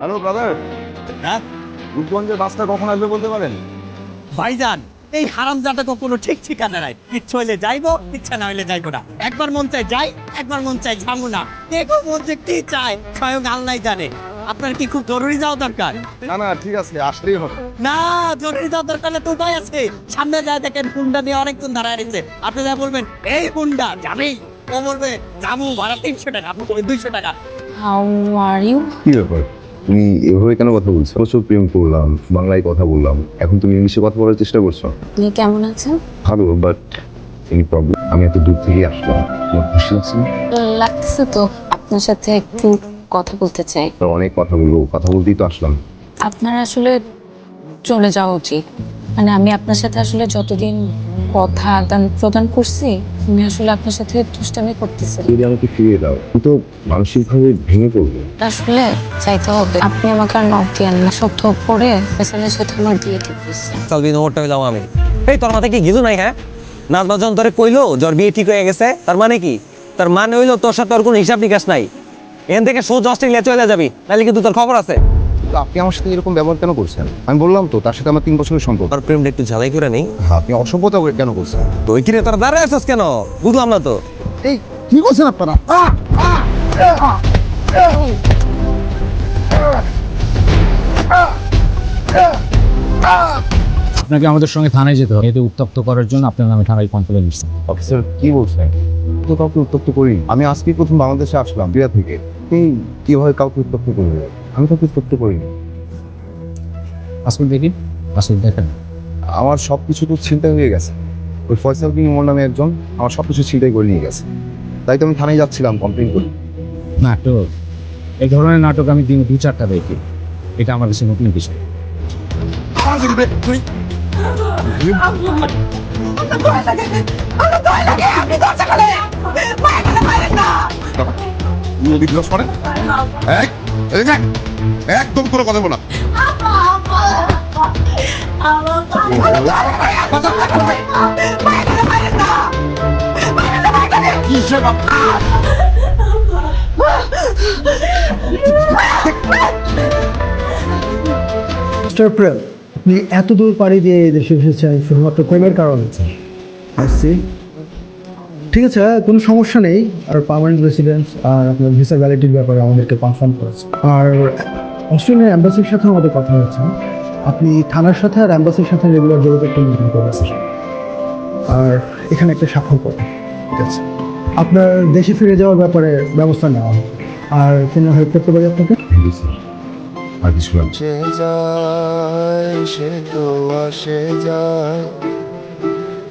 Hello brother হ্যাঁ? রূপগঞ্জের বাসটা কখন আসবে বলতে পারেন? ভাইজান এই কোনো ঠিক ঠিকানা নাই। ইচ্ছা হইলে যাইবো ইচ্ছা না হইলে যাইবো না। একবার মন চাই যাই একবার মন চাই যাব না। দেখো মন যে কি চায় স্বয়ং আল্লাহ জানে। আপনার কি খুব জরুরি যাওয়া দরকার? না না ঠিক আছে আসলেই হবে। না জরুরি যাওয়া দরকার হলে তো উপায় আছে। সামনে যায় দেখেন হুন্ডা নিয়ে অনেকক্ষণ দাঁড়ায় রয়েছে আপনি যা বলবেন এই হুন্ডা যাবেই। ও বলবে যাব ভাড়া তিনশো টাকা আপনি দুইশো টাকা। হাউ আর ইউ কি ব্যাপার? তুমি এভাবে কেন কথা বলছো? প্রচুর প্রেম করলাম বাংলায় কথা বললাম। এখন তুমি ইংলিশে কথা বলার চেষ্টা করছ? তুমি কেমন আছো? ভালো বাট এনি প্রবলেম আমি এত দূর থেকে আসলাম। তোমার খুশি লাগছে না? লাগতেছে তো। আপনার সাথে একটু কথা বলতে চাই। অনেক কথা বলব। কথা বলতেই তো আসলাম। আপনার আসলে চলে যাওয়া উচিত। মানে আমি আপনার সাথে আসলে যতদিন কথা আদান প্রদান করছি আমি আসলে আপনার সাথে দুষ্টামি করতেছি। যদি আমাকে ফিরিয়ে দাও আমি তো মানসিকভাবে ভেঙে পড়ব। আসলে চাইতে হবে। আপনি আমাকে আর নক দিয়েন না সপ্তাহ পরে পেছনের সাথে আমার বিয়ে ঠিক হয়েছে। চলবি নোটটা হইলাম আমি এই তোর মাথায় কি গিজু নাই হ্যাঁ? নাজমা যখন তোরে কইলো জ্বর বিয়ে ঠিক হয়ে গেছে তার মানে কি? তার মানে হইল তোর সাথে তোর কোনো হিসাব নিকাশ নাই। এখান থেকে সোজ অস্ট্রেলিয়া চলে যাবি তাহলে কিন্তু তোর খবর আছে। কিন্তু আপনি আমার সাথে এরকম ব্যবহার কেন করছেন? আমি বললাম তো তার সাথে আমার তিন বছরের সম্পর্ক। তোর প্রেমটা একটু ঝালাই করে নেই। আপনি অসভ্যতা কেন করছেন? তো ওই কিরে তোর দাঁড়ায় আছিস কেন? বুঝলাম না তো। এই কি করছেন আপনারা? আপনাকে আমাদের সঙ্গে থানায় যেতে হবে। এতে উত্তপ্ত করার জন্য আপনার নামে থানায় কমপ্লেন দিচ্ছেন অফিসার কি বলছেন? তো কাউকে উত্তপ্ত করি আমি আজকে প্রথম বাংলাদেশে আসলাম বিয়া থেকে। এই কীভাবে কাউকে উত্তপ্ত করবে? আমি কাউকে উত্তপ্ত করিনি পাসপোর্ট দেখি পাসপোর্ট দেখেন। আমার সব কিছু তো ছিনতাই হয়ে গেছে। ওই ফয়সাল কিং মোর নামে একজন আমার সব কিছু ছিনতাই করে নিয়ে গেছে। তাই তো আমি থানায় যাচ্ছিলাম কমপ্লেন করি। নাটক এই ধরনের নাটক আমি দিন দু চারটা দেখি। এটা আমার কাছে নতুন বিষয়। বিদ্রোহ করেন এক যে, একদম কোনো কথা বলা আপনি এত দূর পাড়ি দিয়ে এই দেশে এসেছেন শুধুমাত্র প্রেমের কারণে। আসছি ঠিক আছে কোনো সমস্যা নেই। আর পার্মানেন্ট রেসিডেন্স আর আপনার ভিসা ভ্যালিডিটির ব্যাপারে আমাদেরকে কনফার্ম করেছে। আর অস্ট্রেলিয়ার অ্যাম্বাসির সাথে আমাদের কথা হয়েছে। আপনি থানার সাথে আর অ্যাম্বাসির সাথে রেগুলার যোগাযোগ একটা মিটিং করেছেন আর এখানে একটা স্বাক্ষর করুন ঠিক আছে? আপনার দেশে ফিরে যাওয়ার ব্যাপারে ব্যবস্থা নেওয়া হবে। আর কোনো হেল্প করতে পারি আপনাকে? আর কিছু যায় সে তো আসে যায়।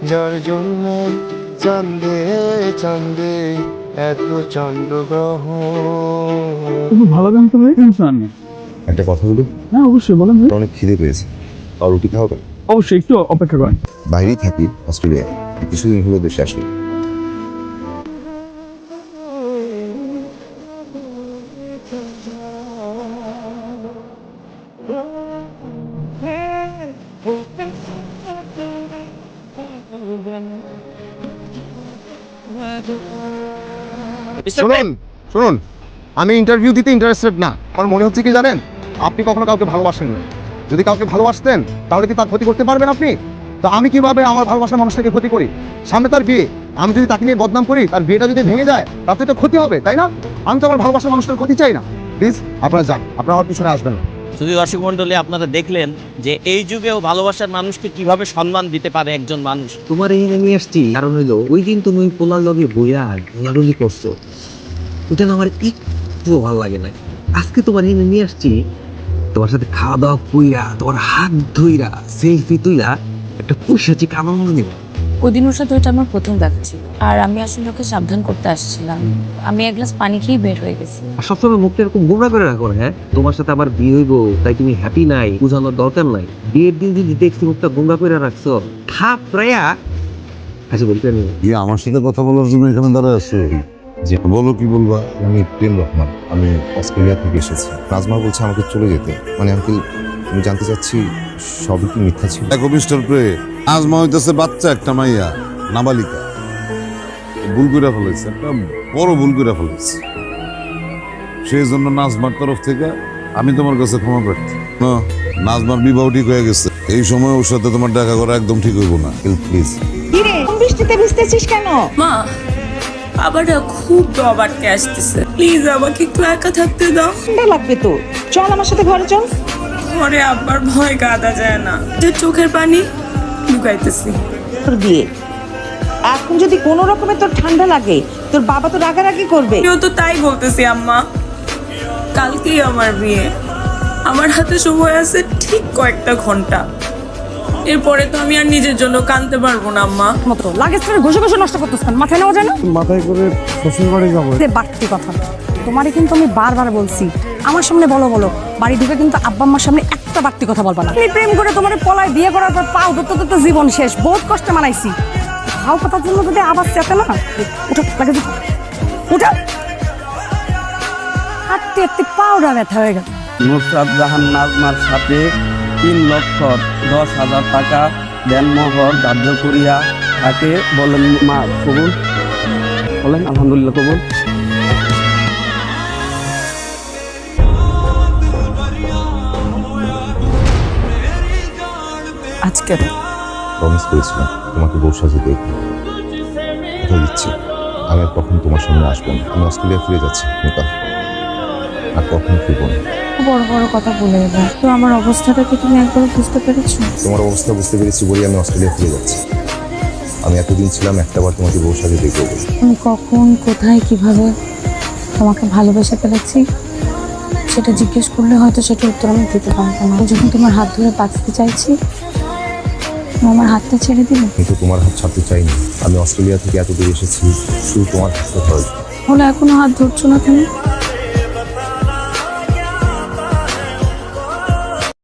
যার জন্য চান্দে চান্দে এত চন্দ্রগ্রহ ভালো গান তো টেনশন নেই একটা কথা বলি? হ্যাঁ অবশ্যই বলেন আমার অনেক খিদে পেয়েছে। আর রুটি খাওয়া কেন অবশ্যই একটু অপেক্ষা করেন। বাইরেই থাকি অস্ট্রেলিয়ায়। কিছুদিন হলো দেশে আসি। শুনুন শুনুন। আমি ইন্টারভিউ দিতে ইন্টারেস্টেড না। আমার মনে হচ্ছে কি জানেন? আপনি কখনো কাউকে ভালোবাসেন না। যদি কাউকে ভালোবাসতেন, তাহলে কি তার ক্ষতি করতে পারবেন আপনি? তো আমি কীভাবে আমার ভালোবাসার মানুষটাকে ক্ষতি করি? সামনে তার বিয়ে। আমি যদি তাকে নিয়ে বদনাম করি, তার বিয়েটা যদি ভেঙে যায়, তাতে তো ক্ষতি হবে, তাই না? আমি তো আমার ভালোবাসার মানুষটার ক্ষতি চাই না। প্লিজ আপনারা যান। আপনারা আমার পিছনে আসবেন না। শুধু দর্শক মন্ডলী আপনারা দেখলেন যে এই যুগেও ভালোবাসার মানুষকে কীভাবে সম্মান দিতে পারে একজন মানুষ। তোমার এই নিয়ে আসছি কারণ হইল ওই দিন তুমি পোলার লগে বইয়া ঘোরাঘুরি করছ। ওটা আমার একটু ভালো লাগে না আজকে তোমার এই নিয়ে আসছি তোমার সাথে খাওয়া দাওয়া কইরা, তোমার হাত ধইরা সেলফি তুইরা একটা পুষাচি কামানো নেব। ওই দিন ওর সাথে ওইটা আমার প্রথম দেখা ছিল। আর আমি আসলে ওকে সাবধান করতে আসছিলাম। আমি এক গ্লাস পানি খেয়ে বের হয়ে গেছি। আর সবসময় মুখটা এরকম গোমরা করে রাখো না, হ্যাঁ? তোমার সাথে আমার বিয়ে হইব তাই তুমি হ্যাপি নাই বোঝানোর দরকার নাই। বিয়ের দিন যদি দেখছি মুখটা গোমরা করে রাখছো থাপ প্রায়া আচ্ছা বলতে নেই ইয়ে আমার সাথে কথা বলার জন্য এখানে দাঁড়ায় আছে? যে বলো কি বলবা? আমি প্রেম রহমান। আমি অস্ট্রেলিয়া থেকে এসেছি। নাজমা বলছে আমাকে চলে যেতে। মানে আঙ্কেল আমি জানতে চাচ্ছি সবই কি মিথ্যা ছিল? দেখো মিস্টার প্রে আজমা হইতেছে বাচ্চা একটা মাইয়া নাবালিকা। ভুল করে ফেলেছে একটা বড় ভুল করে ফেলেছে সেই জন্য নাজমার তরফ থেকে আমি তোমার কাছে ক্ষমা প্রার্থী। না নাজমার বিবাহ ঠিক হয়ে গেছে। এই সময় ওর সাথে তোমার দেখা করা একদম ঠিক হইব না। প্লিজ বৃষ্টিতে ভিজতেছিস কেন? মা আবার খুব ডব আটকে আসতেছে। প্লিজ আমাকে একটু একা থাকতে দাও। ঠান্ডা লাগবে তো। চল আমার সাথে ঘরে চল। ঘরে আবার ভয় কাঁদা যায় না। যে চোখের পানি? তোর বিয়ে এখন যদি কোনো রকমে তোর ঠান্ডা লাগে তোর বাবা তো রাগারাগি করবে। আমিও তো তাই বলতেছি আম্মা। কালকেই আমার বিয়ে। আমার হাতে সময় আছে ঠিক কয়েকটা ঘণ্টা। এরপরে তো আমি আর নিজের জন্য কানতে পারব না আম্মা। মতো লাগেজ করে ঘষে ঘষে নষ্ট করতেছেন মাথায় নেওয়া যায় না? মাথায় করে শ্বশুর বাড়ি যাব বাড়তি কথা। তোমারে কিন্তু আমি বারবার বলছি আমার সামনে বলো বলো। বাড়ি ঢুকে কিন্তু আব্বা আম্মার সামনে একটা বাড়তি কথা বলবা না। তুমি প্রেম করে তোমার পলায় বিয়ে করার পর পাও ধরতে ধরতে জীবন শেষ। বহুত কষ্টে মানাইছি। হাও কথার জন্য যদি আবার চেতে না উঠো লাগে। উঠো। হাঁটতে হাঁটতে পাউডার ব্যথা হয়ে গেল। নুসরাত জাহান নাজমার সাথে তিন লক্ষ দশ হাজার টাকা দেনমোহর ধার্য করিয়া তাকে বলেন মা কবুল? বলেন আলহামদুলিল্লাহ কবুল। আজকে? প্রমিস করেছিলাম তোমাকে বউ সাজে দেখব। কথা দিচ্ছি আমি আর কখনো তোমার সামনে আসব না। আমি অস্ট্রেলিয়া ফিরে যাচ্ছি নিকাল আর কখনো ফিরবো না। বড় বড় কথা বলে এবার। তো আমার অবস্থাটা কি তুমি একবার বুঝতে পেরেছ? তোমার অবস্থা বুঝতে পেরেছি বলেই আমি অস্ট্রেলিয়া ফিরে যাচ্ছি। আমি এতদিন ছিলাম একটাবার তোমাকে বউ সাজে দেখব বলে। আমি কখন কোথায় কীভাবে তোমাকে ভালোবেসে ফেলেছি সেটা জিজ্ঞেস করলে হয়তো সেটা উত্তর আমি দিতে পারব না। যখন তোমার হাত ধরে বাঁচতে চাইছি আমার হাতটা ছেড়ে দিলে? কিন্তু তোমার হাত ছাড়তে চাইনি। আমি অস্ট্রেলিয়া থেকে এতদূর এসেছি শুধু তোমার হাতটা ধরে হলে এখনও হাত ধরছো না তুমি?